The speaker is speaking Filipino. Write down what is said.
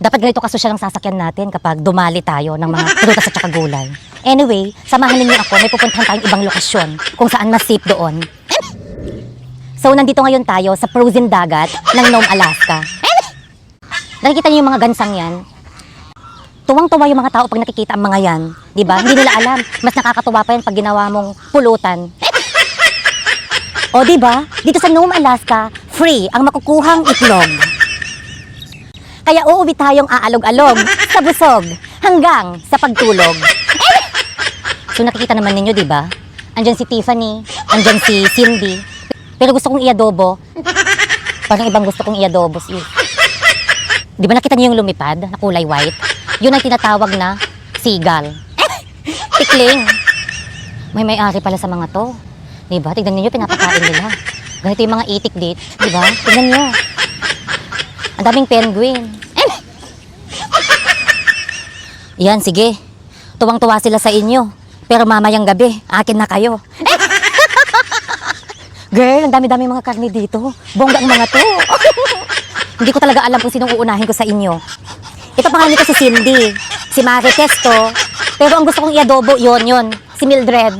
Dapat ganito kasosyal ang sasakyan natin kapag dumali tayo ng mga prutas at saka gulay. Anyway, samahan ninyo ako. May pupuntahan tayong ibang lokasyon kung saan mas safe doon. So, nandito ngayon tayo sa frozen dagat ng Nome, Alaska. Nakikita niyo yung mga gansang yan? Tuwang-tuwa yung mga tao pag nakikita ang mga yan. Di ba? Hindi nila alam. Mas nakakatuwa pa yan pag ginawa mong pulutan. O di ba? Dito sa Nome, Alaska, free ang makukuhang itlog. Kaya uuwi tayong aalog-alog sa busog hanggang sa pagtulog. Eh! So nakikita naman ninyo, di ba? Andyan si Tiffany, andyan si Cindy. Pero gusto kong iadobo. Parang ibang gusto kong iadobo si Di ba nakita niyo yung lumipad na kulay white? Yun ang tinatawag na seagull. Eh! Tikling. May may-ari pala sa mga to. Di ba? Tignan niyo pinapakain nila. Ganito yung mga itik date. Di ba? Tignan niyo. Ang daming penguin. Eh! Yan, sige. Tuwang-tuwa sila sa inyo. Pero mamayang gabi, akin na kayo. Eh! Girl, ang dami-dami mga karne dito. Bongga ang mga to. Hindi ko talaga alam kung sinong uunahin ko sa inyo. Ito pangalan nito si Cindy. Si Marites to. Pero ang gusto kong iadobo, yon yon Si Mildred.